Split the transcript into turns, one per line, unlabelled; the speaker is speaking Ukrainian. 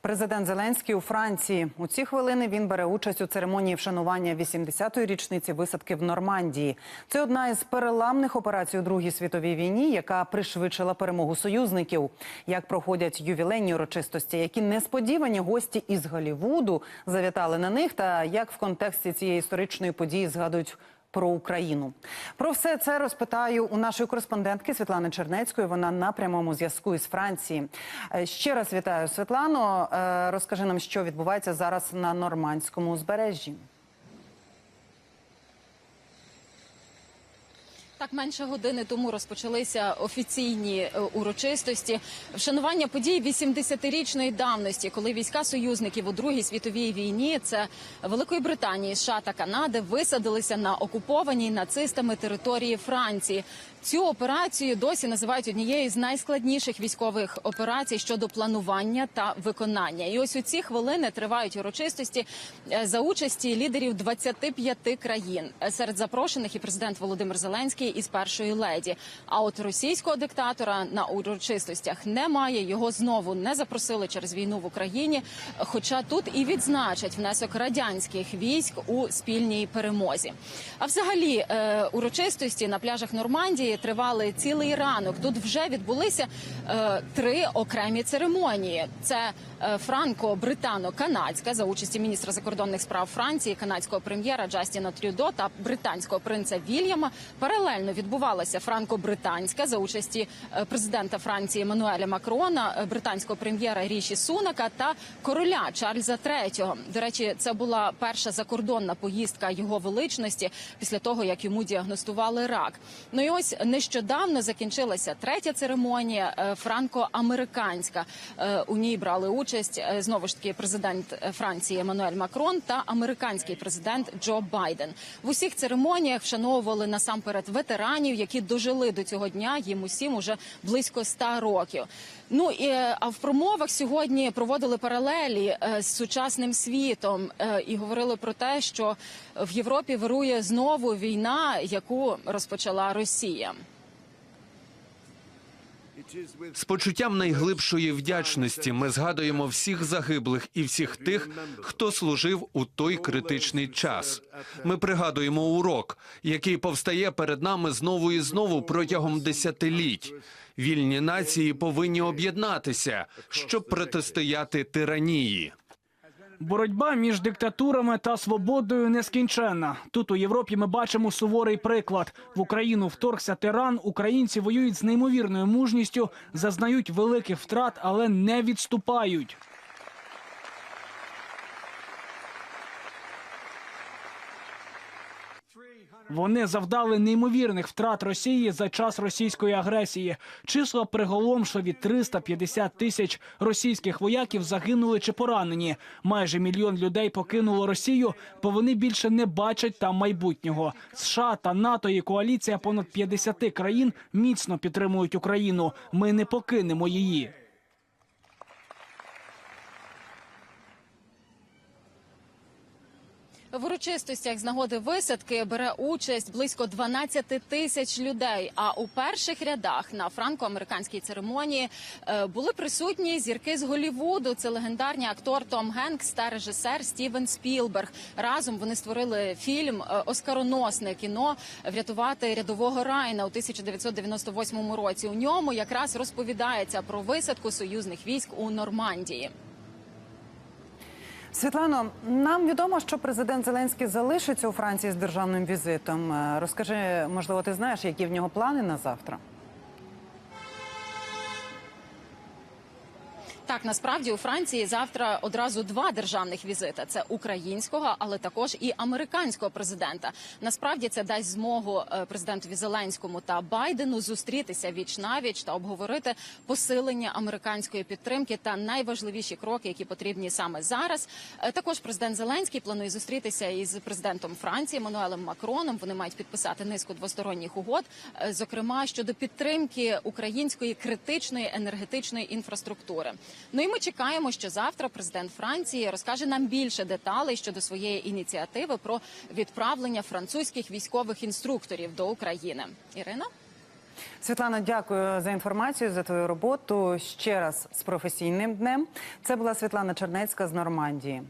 Президент Зеленський у Франції. У ці хвилини він бере участь у церемонії вшанування 80-ї річниці висадки в Нормандії. Це одна із переламних операцій у Другій світовій війні, яка пришвидшила перемогу союзників. Як проходять ювілейні урочистості, які несподівані гості із Голлівуду завітали на них, та як в контексті цієї історичної події згадують про Україну. Про все це розпитаю у нашої кореспондентки Світлани Чернецької. Вона на прямому зв'язку із Франції. Е, Ще раз вітаю Світлано. Е, Розкажи нам, що відбувається зараз на нормандському узбережжі.
Так, менше години тому розпочалися офіційні е, урочистості. Вшанування подій 80-річної давності, коли війська союзників у Другій світовій війні, це Великої Британії, США та Канади, висадилися на окупованій нацистами території Франції. Цю операцію досі називають однією з найскладніших військових операцій щодо планування та виконання. І ось у ці хвилини тривають урочистості е, за участі лідерів 25 країн. Серед запрошених і президент Володимир Зеленський із першої леді. А от російського диктатора на урочистостях немає. Його знову не запросили через війну в Україні. Хоча тут і відзначать внесок радянських військ у спільній перемозі. А взагалі е, урочистості на пляжах Нормандії тривали цілий ранок. Тут вже відбулися е, три окремі церемонії. Це е, франко-британо-канадська за участі міністра закордонних справ Франції, канадського прем'єра Джастіна Трюдо та британського принца Вільяма. Паралельно відбувалася франко-британська за участі е, президента Франції Еммануеля Макрона, е, британського прем'єра Ріші Сунака та короля Чарльза III. До речі, це була перша закордонна поїздка його величності після того, як йому діагностували рак. Ну і ось нещодавно закінчилася третя церемонія е, франко-американська. У ній брали участь знову ж таки президент Франції Еммануель Макрон та американський президент Джо Байден. В усіх церемоніях вшановували насамперед ветеранів, які дожили до цього дня. Їм усім уже близько ста років. Ну і е, а в промовах сьогодні проводили паралелі е, з сучасним світом е, і говорили про те, що в Європі вирує знову війна, яку розпочала Росія.
З почуттям найглибшої вдячності ми згадуємо всіх загиблих і всіх тих, хто служив у той критичний час. Ми пригадуємо урок, який повстає перед нами знову і знову протягом десятиліть. Вільні нації повинні об'єднатися, щоб протистояти тиранії.
Боротьба між диктатурами та свободою нескінченна. Тут у Європі ми бачимо суворий приклад. В Україну вторгся тиран. Українці воюють з неймовірною мужністю, зазнають великих втрат, але не відступають. Вони завдали неймовірних втрат Росії за час російської агресії. Числа приголомшливі 350 тисяч російських вояків загинули чи поранені. Майже мільйон людей покинуло Росію, бо вони більше не бачать там майбутнього. США та НАТО і коаліція понад 50 країн міцно підтримують Україну. Ми не покинемо її.
В урочистостях з нагоди висадки бере участь близько 12 тисяч людей. А у перших рядах на франко-американській церемонії е, були присутні зірки з Голлівуду. Це легендарний актор Том Генкс та режисер Стівен Спілберг. Разом вони створили фільм е, Оскароносне кіно Врятувати рядового Райна у 1998 році. У ньому якраз розповідається про висадку союзних військ у Нормандії.
Світлано, нам відомо, що президент Зеленський залишиться у Франції з державним візитом. Е, Розкажи, можливо, ти знаєш, які в нього плани на завтра?
Так, насправді у Франції завтра одразу два державних візита: це українського, але також і американського президента. Насправді це дасть змогу е, президентові Зеленському та Байдену зустрітися віч навіч та обговорити посилення американської підтримки та найважливіші кроки, які потрібні саме зараз. Е, Також президент Зеленський планує зустрітися із президентом Франції Мануелем Макроном. Вони мають підписати низку двосторонніх угод, е, зокрема щодо підтримки української критичної енергетичної інфраструктури. Ну і ми чекаємо, що завтра президент Франції розкаже нам більше деталей щодо своєї ініціативи про відправлення французьких військових інструкторів до України. Ірина.
Світлана, дякую за інформацію за твою роботу. Ще раз з професійним днем. Це була Світлана Чернецька з Нормандії.